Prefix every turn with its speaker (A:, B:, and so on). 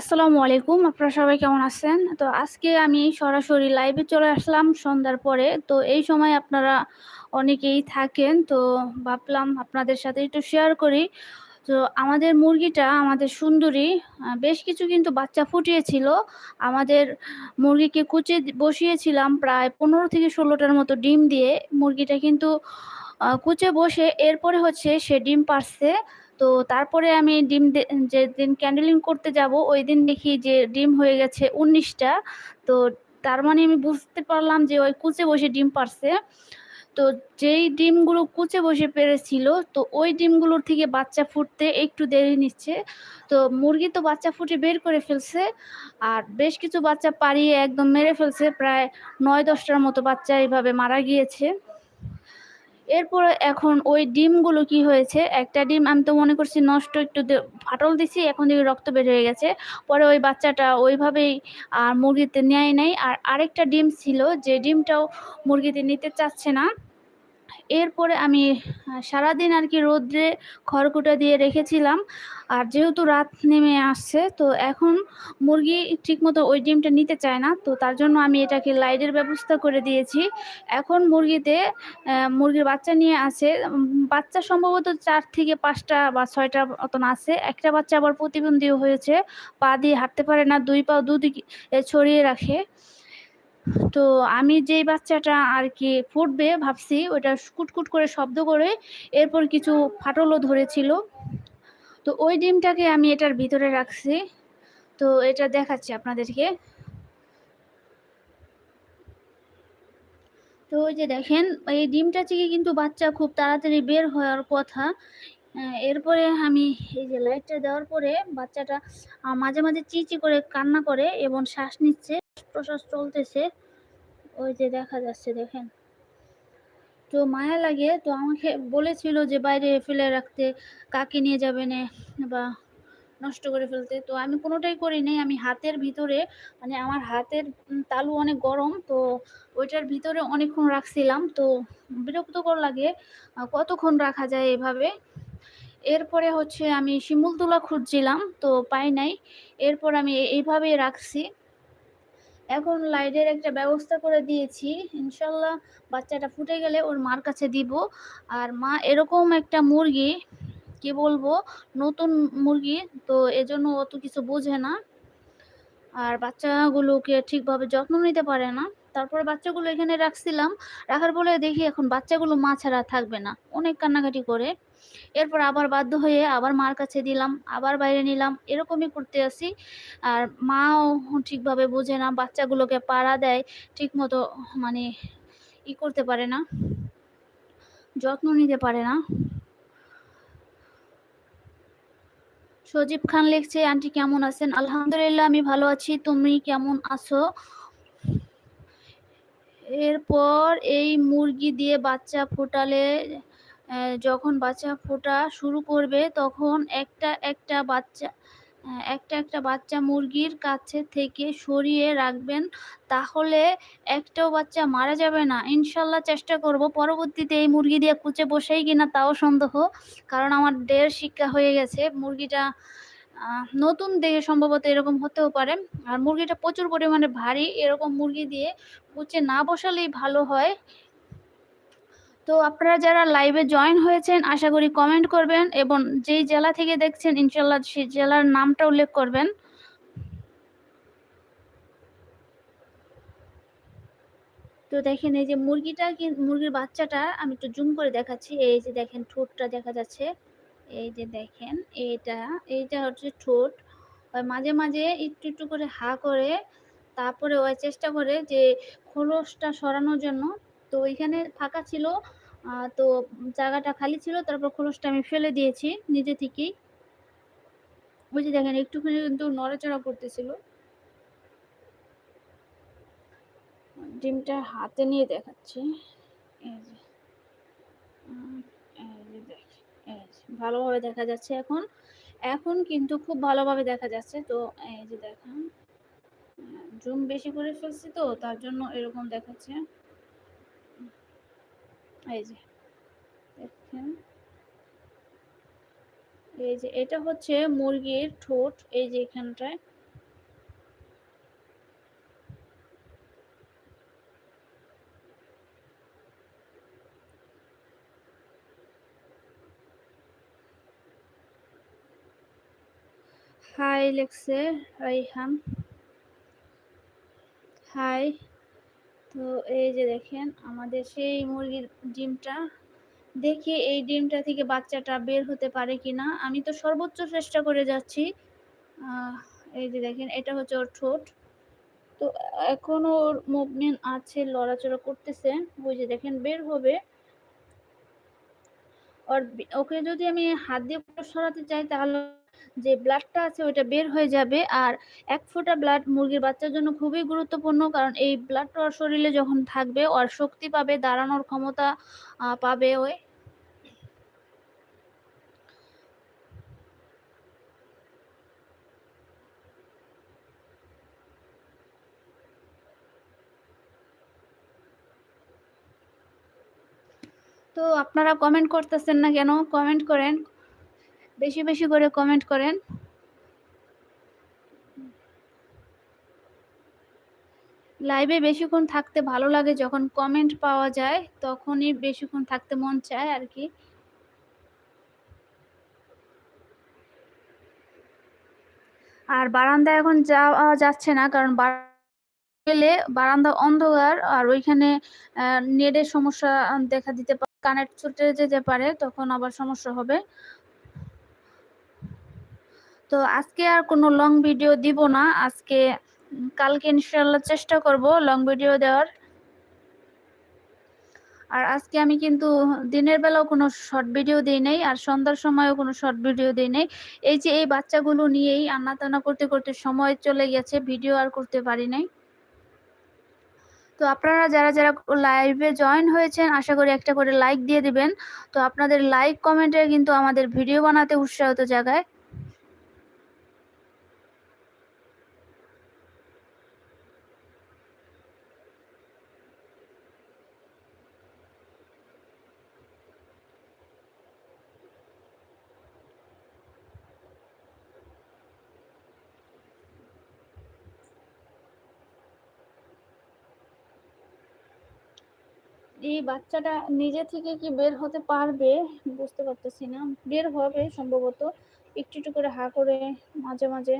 A: আসসালামু আলাইকুম, আপনারা সবাই কেমন আছেন? তো আজকে আমি সরাসরি লাইভে চলে আসলাম সন্ধ্যার পরে। তো এই সময় আপনারা অনেকেই থাকেন, তো ভাবলাম আপনাদের সাথে একটু শেয়ার করি। তো আমাদের মুরগিটা আমাদের সুন্দরী বেশ কিছু কিন্তু বাচ্চা ফুটিয়েছিল। আমাদের মুরগিকে কুচে বসিয়েছিলাম প্রায় পনেরো থেকে ষোলোটার মতো ডিম দিয়ে। মুরগিটা কিন্তু কুচে বসে এরপরে হচ্ছে সে ডিম পারছে। তো তারপরে আমি ডিম যে দিন ক্যান্ডেলিং করতে যাব, ওই দিন দেখি যে ডিম হয়ে গেছে উনিশটা। তো তার মানে আমি বুঝতে পারলাম যে ওই কুচে বসে ডিম পারছে। তো যেই ডিমগুলো কুচে বসে পেরেছিল, তো ওই ডিমগুলোর থেকে বাচ্চা ফুটতে একটু দেরি নিচ্ছে। তো মুরগি তো বাচ্চা ফুটে বের করে ফেলছে, আর বেশ কিছু বাচ্চা পাড়িয়ে একদম মেরে ফেলছে। প্রায় নয় দশটার মতো বাচ্চা এইভাবে মারা গিয়েছে। এরপরে এখন ওই ডিমগুলো কি হয়েছে? একটা ডিম আমি তো মনে করছি নষ্ট, একটু ফাটল দিছি, এখন দেখি রক্ত বের হয়ে গেছে। পরে ওই বাচ্চাটা ওইভাবেই আর মুরগিতে নেয় নাই। আর আরেকটা ডিম ছিল, যে ডিমটাও মুরগিতে নিতে চাচ্ছে না। এরপরে আমি সারাদিন আর কি রোদ্রে খড়কুটা দিয়ে রেখেছিলাম। আর যেহেতু রাত নেমে আসছে, তো এখন মুরগি ঠিকমতো ওই ডিমটা নিতে চায় না, তো তার জন্য আমি এটাকে লাইটের ব্যবস্থা করে দিয়েছি। এখন মুরগিতে মুরগির বাচ্চা নিয়ে আছে বাচ্চা সম্ভবত চার থেকে পাঁচটা বা ছয়টা মতন আছে। একটা বাচ্চা আবার প্রতিবন্ধীও হয়েছে, পা দিয়ে হাঁটতে পারে না, দুই পা দুদিকে ছড়িয়ে রাখে। তো আমি যেই বাচ্চাটা আর কি ফুটবে ভাবছি ওটা কুটকুট করে শব্দ করে এরপর কিছু ফাটলও ধরেছিল। তো ওই ডিমটাকে আমি এটার ভিতরে রাখছি। তো এটা দেখাচ্ছি আপনাদেরকে। তো ওই যে দেখেন, এই ডিমটা থেকে কিন্তু বাচ্চা খুব তাড়াতাড়ি বের হওয়ার কথা। এরপরে আমি এই যে লাইটটা দেওয়ার পরে বাচ্চাটা মাঝে মাঝে চিচি করে কান্না করে এবং শ্বাস নিচ্ছে। প্রশ্বাস চলতেছে। ওই যে দেখা যাচ্ছে, দেখেন। তো মায়া লাগে, তো আমাকে বলেছিল যে বাইরে ফেলে রাখতে, কাকে নিয়ে যাবে না বা নষ্ট করে ফেলতে। তো আমি কোনোটাই করি নাই। আমি হাতের ভিতরে মানে আমার হাতের তালু অনেক গরম, তো ওইটার ভিতরে অনেকক্ষণ রাখছিলাম। তো বিরক্তকর লাগে কতক্ষণ রাখা যায় এভাবে? এরপরে হচ্ছে আমি শিমুল তুলা খুঁজছিলাম, তো পাই নাই। এরপর আমি এইভাবেই রাখছি। এখন লাইটের একটা ব্যবস্থা করে দিয়েছি। ইনশাল্লাহ বাচ্চাটা ফুটে গেলে ওর মার কাছে দিব। আর মা এরকম একটা মুরগি, কি বলব, নতুন মুরগি, তো এজন্য অত কিছু বোঝে না। আর বাচ্চাগুলোকে ঠিকভাবে যত্ন নিতে পারে না। তারপরে বাচ্চাগুলো এখানে রাখছিলাম। রাখার বলে দেখি এখন বাচ্চাগুলো মা ছাড়া থাকবে না। অনেক কান্নাকাটি করে। এরপর আবার বাধ্য হয়ে আবার মার কাছে দিলাম, আবার বাইরে নিলাম। এরকমই করতে আসি। আর মাও ঠিকভাবে বোঝে না, বাচ্চাগুলোকে পাড়া দেয় ঠিক মতো মানে ই করতে পারে না, যত্ন নিতে পারে না। সজীব খান লিখছে, আন্টি কেমন আছেন? আলহামদুলিল্লাহ, আমি ভালো আছি। তুমি কেমন আছো? এরপর এই মুরগি দিয়ে বাচ্চা ফোটালে যখন বাচ্চা ফোটা শুরু করবে, তখন একটা একটা বাচ্চা একটা একটা বাচ্চা মুরগির কাছে থেকে সরিয়ে রাখবেন, তাহলে একটাও বাচ্চা মারা যাবে না। ইনশাল্লাহ চেষ্টা করব পরবর্তীতে এই মুরগি দিয়ে কুচে বসেই কিনা তাও সন্দেহ, কারণ আমার দেড় শিক্ষা হয়ে গেছে মুরগিটা নতুন দেখে সম্ভবত এরকম হতেও পারে। আর মুরগিটা প্রচুর পরিমাণে ভারী, এরকম মুরগি দিয়ে কুচে না বসালেই ভালো হয়। তো আপনারা যারা লাইভে জয়েন হয়েছেন, আশা করি কমেন্ট করবেন এবং যেই জেলা থেকে দেখছেন ইনশাল্লাহ সেই জেলার নামটা উল্লেখ করবেন। তো দেখেন, এই যে মুরগিটা মুরগির বাচ্চাটা, আমি একটু জুম করে দেখাচ্ছি। এই যে দেখেন, ঠোঁটটা দেখা যাচ্ছে। এই যে দেখেন, এইটা এইটা হচ্ছে ঠোঁট। ওই মাঝে মাঝে একটু একটু করে হা করে তারপরে ওই চেষ্টা করে যে খোলসটা সরানোর জন্য। তো ওইখানে ফাঁকা ছিল তো জায়গাটা খালি ছিল, তারপর খোলসটা আমি ফেলে দিয়েছি নিজে থেকেই। ওই যে দেখেন, একটুখানি কিন্তু নড়াচড়া করতেছিল। ডিমটা হাতে নিয়ে দেখাচ্ছি। ভালোভাবে দেখা যাচ্ছে এখন। এখন কিন্তু খুব ভালোভাবে দেখা যাচ্ছে। তো এই যে দেখা জুম বেশি করে ফেলছি তো, তার জন্য এরকম দেখাচ্ছে। এই যে দেখেন, এই যে এটা হচ্ছে মুরগির ঠোঁট, এই যে এখানটায়। হাই লেখছে রাইহান হাই তো এই যে দেখেন, আমাদের সেই মুরগির ডিমটা, দেখি এই ডিমটা থেকে বাচ্চাটা বের হতে পারে কিনা। আমি তো সর্বোচ্চ চেষ্টা করে যাচ্ছি। এই যে দেখেন, এটা হচ্ছে ওর ঠোঁট। তো এখনও ওর মুভমেন্ট আছে, লড়াচড়া করতেছে। ওই যে দেখেন, বের হবে। ওর ওকে যদি আমি হাত দিয়ে সরাতে চাই, তাহলে যে ব্লাডটা আছে ওইটা বের হয়ে যাবে। আর এক ফোঁটা ব্লাড মুরগির বাচ্চার জন্য খুবই গুরুত্বপূর্ণ, কারণ এই ব্লাডটা ওর শরীরে যখন থাকবে, ওর শক্তি পাবে, দাঁড়ানোর ক্ষমতা পাবে ওই। তো আপনারা কমেন্ট করতেছেন না কেন? কমেন্ট করেন। বেশি বেশি করে কমেন্ট করেন। লাইভে বেশিক্ষণ থাকতে ভালো লাগে, যখন কমেন্ট পাওয়া যায়, তখনই বেশিক্ষণ থাকতে মন চায় আর কি। আর বারান্দা এখন যাওয়া যাচ্ছে না, কারণ গেলে বারান্দা অন্ধকার, আর ওইখানে নেটের সমস্যা দেখা দিতে পারে, কানেক্ট ছুটে যেতে পারে, তখন আবার সমস্যা হবে। তো আজকে আর কোনো লং ভিডিও দিব না। আজকে কালকে ইনশাল্লাহ চেষ্টা করব লং ভিডিও দেওয়ার। আর আজকে আমি কিন্তু দিনের বেলাও কোনো শর্ট ভিডিও দিই নাই, আর সন্ধ্যার সময়ও কোনো শর্ট ভিডিও দিই নাই। এই যে এই বাচ্চাগুলো নিয়েই আন্না টানা করতে করতে সময় চলে গেছে ভিডিও আর করতে পারি নাই। তো আপনারা যারা যারা লাইভে জয়েন হয়েছেন, আশা করি একটা করে লাইক দিয়ে দিবেন। তো আপনাদের লাইক কমেন্টে কিন্তু আমাদের ভিডিও বানাতে উৎসাহিত জায়গায়। এই বাচ্চাটা নিজে থেকে কি বের হতে পারবে বুঝতে পারতেছি না। বের হবে সম্ভবত। একটু একটু করে হা করে মাঝে মাঝে